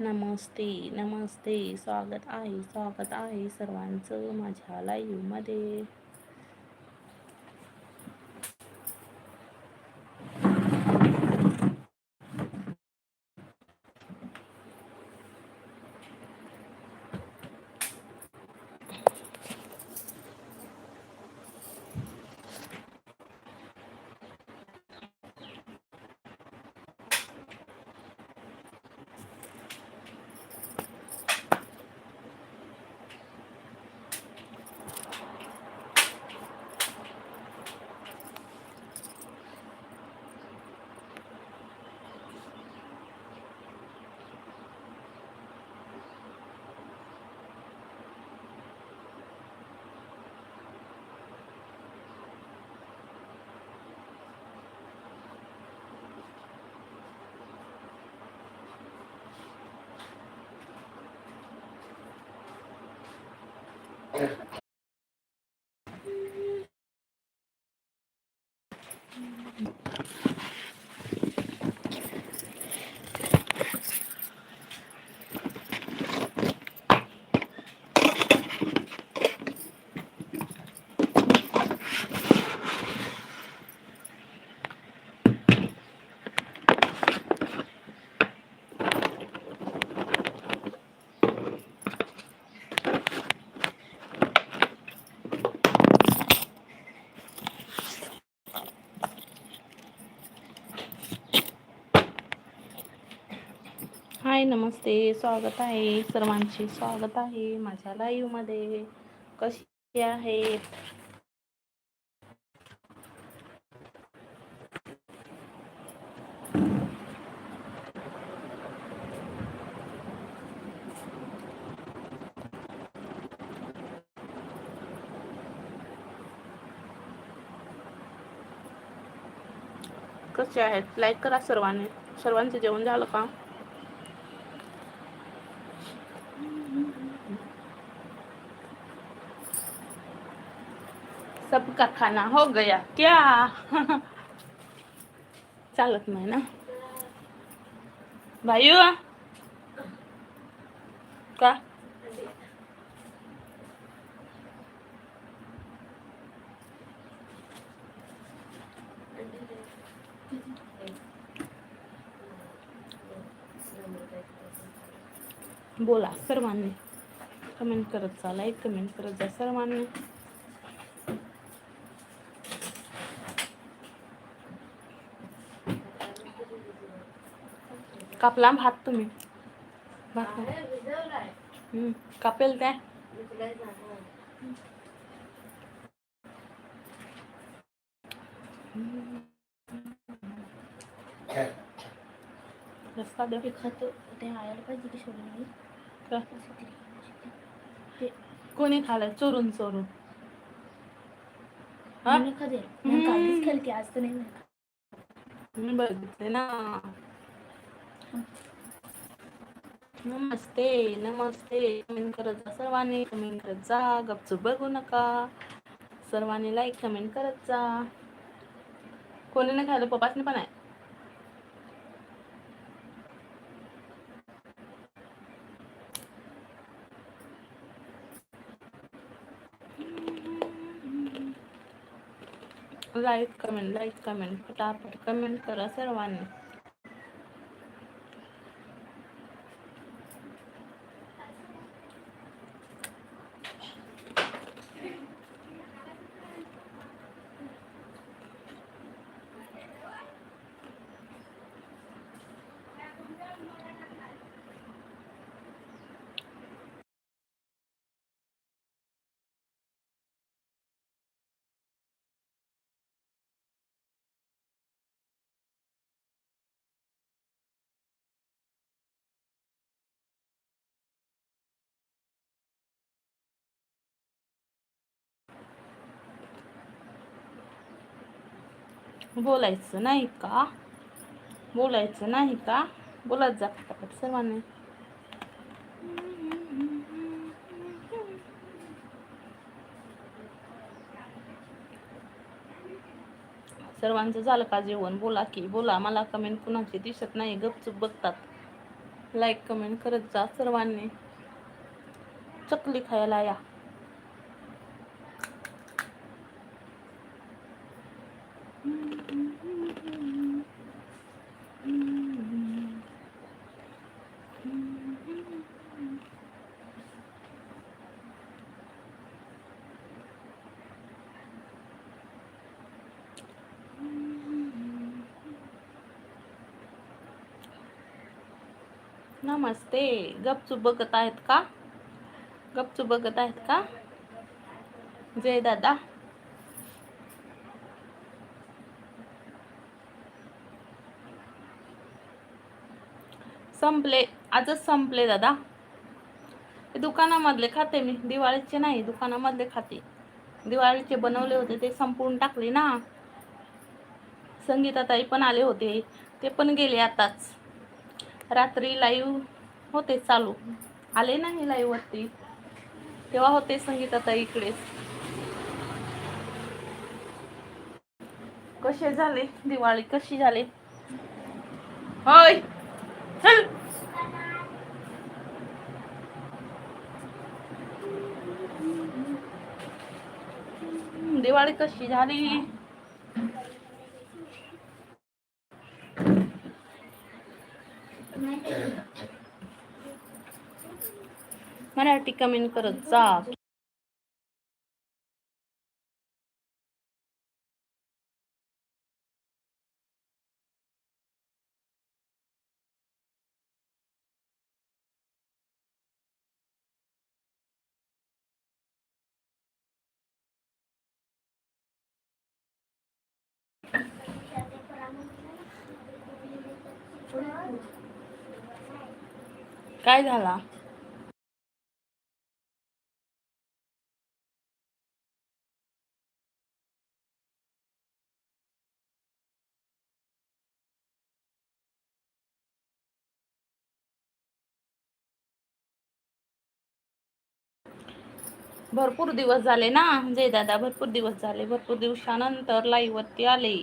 नमस्ते नमस्ते. स्वागत आहे स्वागत आहे सर्वांचं माझ्या लाईव्हमध्ये हाय नमस्ते स्वागत आहे. सर्वांचे स्वागत आहे माझ्या लाईव्हमध्ये कशी आहेत? कसे आहेत? लाईक करा सर्वांनी. सर्वांचं जेवण झालं का? सबका खाना हो गया क्या? चालत नाही ना? भाई हो? का? बोला सर्वांनी. कमेंट करत चालाय कमेंट करत जा सर्वांनी. कापला भात तुम्ही कापेल त्या. रस्ता खातो. ते आयाला पाहिजे की सोडून? कोणी खाल्लं चोरून चोरून. हा? खाते आज तर नाही बघितले ना. नमस्ते नमस्ते. कमेंट करत जा सर्वांनी. कमेंट करत जा. गपचूप बघू नका. सर्वांनी लाईक कमेंट करत जा. कोणी नाही खायला पप्पासने पण आहे. लाईक कमेंट लाईक कमेंट फटाफट कमेंट करा सर्वांनी. बोलायचं नाही का? बोलायचं नाही का? बोलत जा फटाफट सर्वांनी. सर्वांचं झालं का जेवण? बोला की बोला. मला कमेंट कुणाची दिसत नाही. गपचूप बघतात. लाईक कमेंट करत जा सर्वांनी. चकली खायला या. नमस्ते. गपचूप बघत आहेत का? गपचूप बघत आहेत का? जय दादा. संपले. आजच संपले दादा. दुकानामधले खाते मी. दिवाळीचे नाही दुकानामधले खाते. दिवाळीचे बनवले होते ते संपवून टाकले ना. संगीताताई पण आले होते. ते पण गेले आताच. रात्री लाईव्ह होते चालू. आले नाही लाईव्ह वरती. तेव्हा होते संगीताताई इकडेच कसे झाले? दिवाळी कशी झाली? होय. चल. दिवाळी कशी झाली? मराठी कमेंट करत जा. काय झाला? भरपूर दिवस झाले ना जय दादा भरपूर दिवस झाले. भरपूर दिवसानंतर लाईव्ह वरती आले.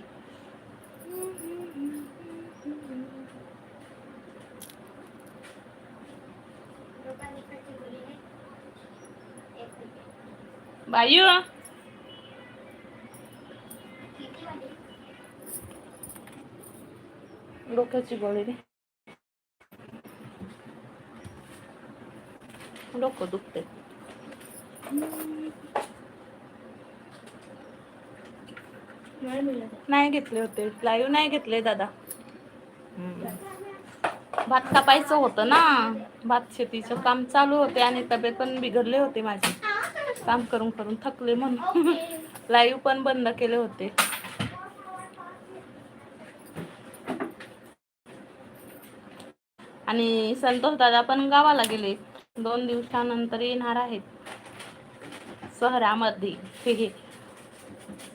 बायू डोक्याची गोळी रे डोकं दुखते नाही घेतले होते लाईव्ह नाही घेतले दादा. भात कापायचं होतं ना भात शेतीचं काम चालू होते आणि तब्येत पण बिघडले होते माझे काम करून करून थकले म्हणून. लाईव्ह पण बंद केले होते. आणि संतोष दादा पण गावाला गेले. दोन दिवसानंतर येणार आहेत. शहरामध्ये. हे हे.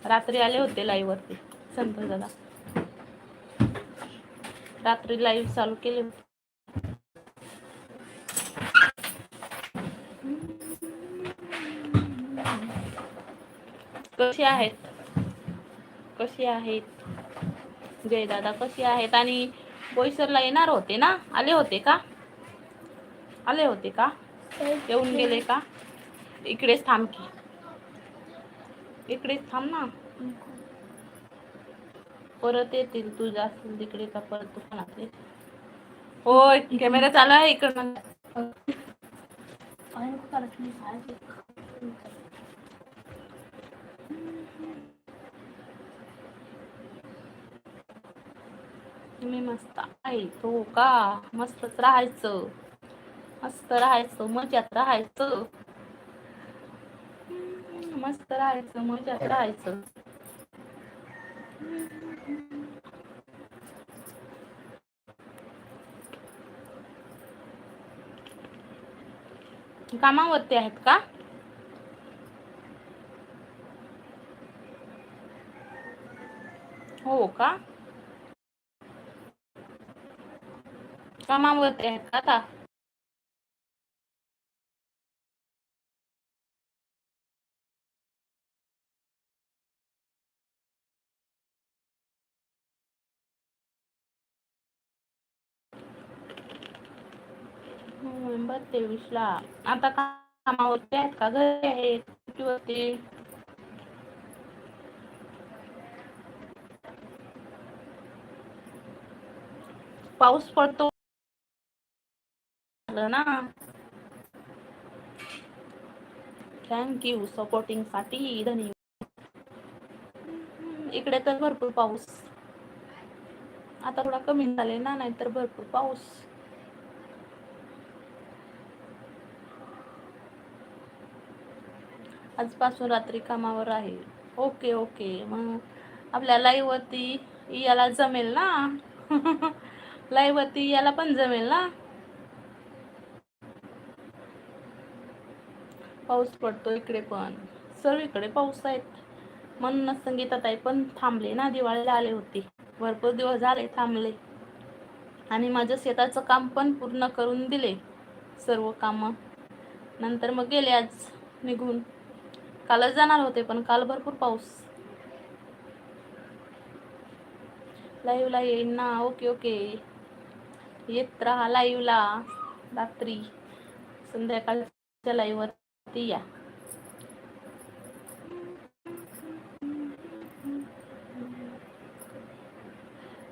रात्री आले होते लाईव्ह वरती संतोष दादा. रात्री लाईव्ह चालू केले होते. कशी आहेत? कशी आहेत? जय दादा कशी आहेत? आणि बोईसरला येणार होते ना? आले होते का? आले होते का? येऊन गेले का? इकडेच थांब की. इकडेच थांब ना. परत येतील तू असेल तिकडे का परत दुकानात होय कॅमेरा चालू आहे इकडनं. काय मी मस्त आहे तो का? मस्तच राहायचं. मस्त राहायचं मजात राहायचं. मस्त राहायचं मजात राहायचं. कामावरती आहेत का? हो का? कामावरती आहेत का आता नोव्हेंबर आता कामावरती आहेत का घरी आहेत सुट्टीवरती पाऊस पडतो झालं ना. थँक्यू सपोर्टिंगसाठी धन्यवाद. इकडे तर भरपूर पाऊस. आता थोडा कमी झाले ना नाहीतर भरपूर पाऊस. आजपासून रात्री कामावर आहे. Okay okay. मग आपल्या लाईव्ह वरती याला जमेल ना. लाईव्ह वरती याला पण जमेल ना. पाऊस पडतो इकडे पण. सर्वीकडे पाऊस आहेत. म्हणूनच संगीताताई पण थांबले ना दिवाळीला आले होते. भरपूर दिवस झाले थांबले. आणि माझं शेताचं काम पण पूर्ण करून दिले सर्व कामं. नंतर मग गेले आज निघून. कालच जाणार होते पण काल भरपूर पाऊस. लाईव्हला येईन ना ओके ओके येत राहा लाईव्हला रात्री. संध्याकाळच्या लाईव्हवरती या.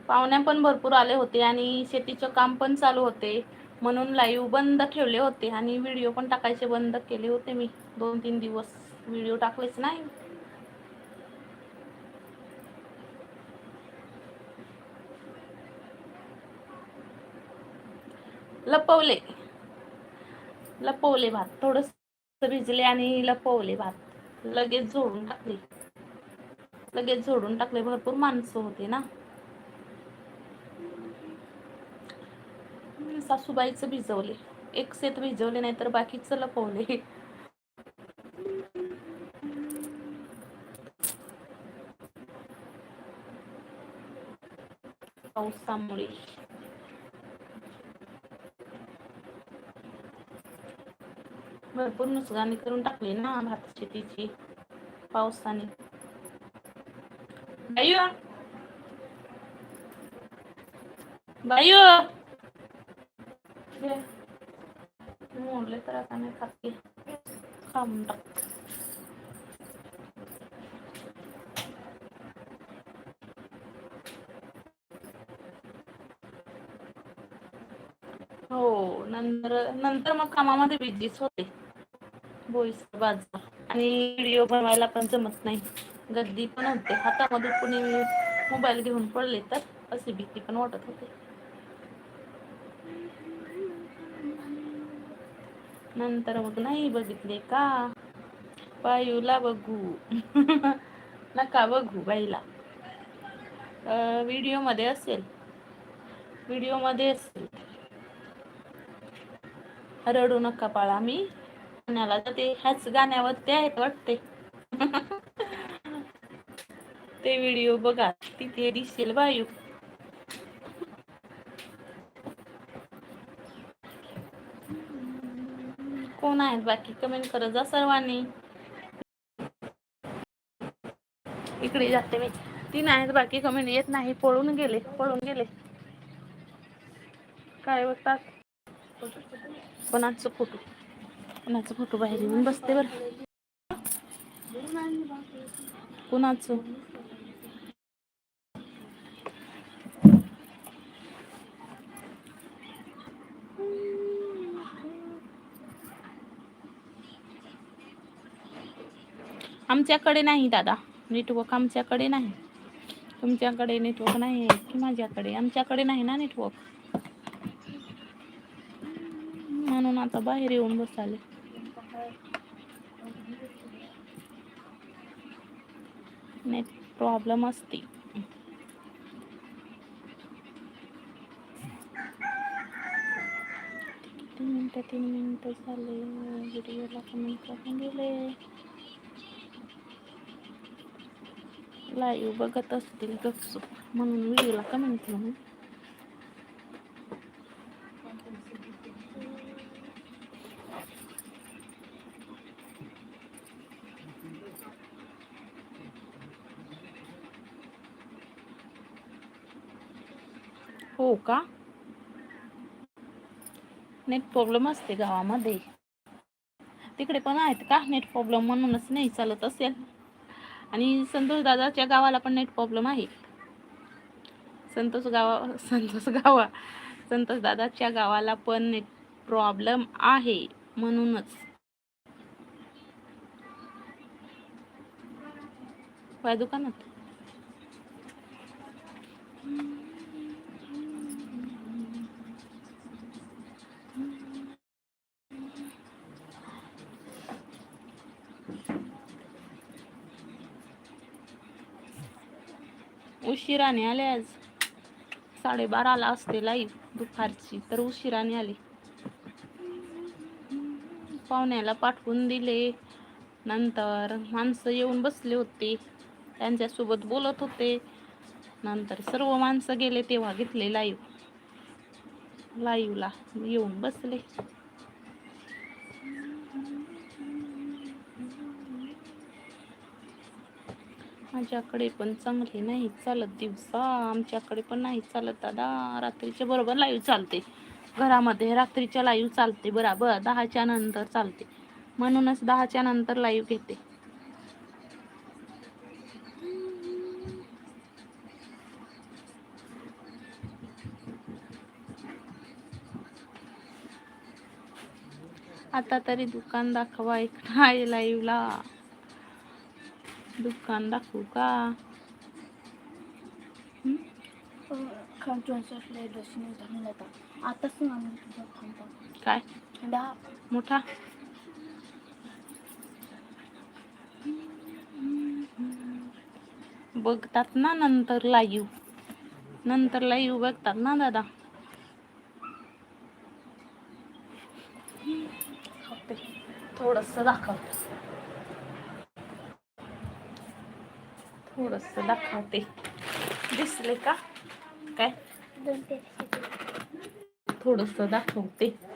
पाहुण्या पण भरपूर आले होते आणि शेतीचं काम पण चालू होते. म्हणून लाईव्ह बंद ठेवले होते आणि व्हिडिओ पण टाकायचे बंद केले होते मी. दोन तीन दिवस व्हिडिओ टाकलेच नाही. लपवले. लपवले भात. थोडस भिजले आणि लपवले भात. लगेच झोडून टाकले. लगेच झोडून टाकले. भरपूर माणसं होते ना. सासूबाईच भिजवले. एक सेत भिजवले नाही तर बाकीचं लपवले. पावसामुळे भरपूर नुकसानी करून टाकली ना भात शेतीची पावसाने. बायू बाई हो. हो. मोडले तर आता नाही खाते खाऊन टाक हो नंतर नंतर मग कामामध्ये बिझीच होते. बोईसर बाजार आणि व्हिडिओ बनवायला पण जमत नाही. गर्दी पण होते. हातामध्ये कोणी मोबाईल घेऊन पडले तर अशी भीती पण वाटत होते. नंतर मग नाही बघितले का? बायूला बघू. नका बघू बाईला. व्हिडिओमध्ये असेल. व्हिडिओमध्ये असेल. रडू नका पाळा मी. गाण्याला तर ते ह्याच गाण्यावरती आहेत वाटते ते व्हिडिओ बघा तिथे दिसेल वायू कोण आहेत बाकी? कमेंट करत जा सर्वांनी. इकडे जाते मी. तीन आहेत बाकी कमेंट येत नाही पळून गेले पळून गेले. काय बघतात? कोणाचं फोटो? कुणाचं फोटो बाहेर येऊन बसते बरं. कुणाचं? आमच्याकडे नाही दादा. नेटवर्क आमच्याकडे नाही. तुमच्याकडे नेटवर्क नाही आहे की माझ्याकडे? आमच्याकडे नाही ना नेटवर्क म्हणून आता बाहेर येऊन बसाले. नेट प्रॉब्लेम असते. किती मिनटं तीन मिनटं झाले? व्हिडिओला कमेंट करून गेले लाईव्ह बघत असतील गपचूप म्हणून व्हिडिओला कमेंट म्हणून हो का? नेट प्रॉब्लेम असते गावामध्ये. तिकडे पण आहेत का नेट प्रॉब्लेम म्हणूनच नाही चालत असेल. आणि संतोष दादाच्या गावाला पण नेट प्रॉब्लेम आहे. संतोष गावा संतोष गावा संतोष दादाच्या गावाला पण नेट प्रॉब्लेम आहे म्हणूनच. दुकानात. उशिराने आले आज. साडेबाराला असते लाईव्ह दुपारची तर उशिराने आले. पाहुण्याला पाठवून दिले. नंतर माणसं येऊन बसले होते. त्यांच्यासोबत बोलत होते. नंतर सर्व माणसं गेले तेव्हा घेतले लाईव्ह लाईव्हला येऊन बसले. माझ्याकडे पण चांगले नाही चालत दिवसा. आमच्याकडे पण नाही चालत दादा. रात्रीच्या बरोबर लाईव्ह चालते. घरामध्ये रात्रीच्या लाईव्ह चालते बरोबर. दहाच्या नंतर चालते. म्हणूनच दहाच्या नंतर लाईव्ह घेते. आता तरी दुकान दाखवा एक नाही लाईव्हला दुकान दाखवू का? हं? खाऊन आताच काय? मोठा? बघतात ना नंतर लाईव. नंतर लाईव बघतात ना दादा. थोडस दाखव थोडस दाखवते. दिसले का? काय? थोडस दाखवते.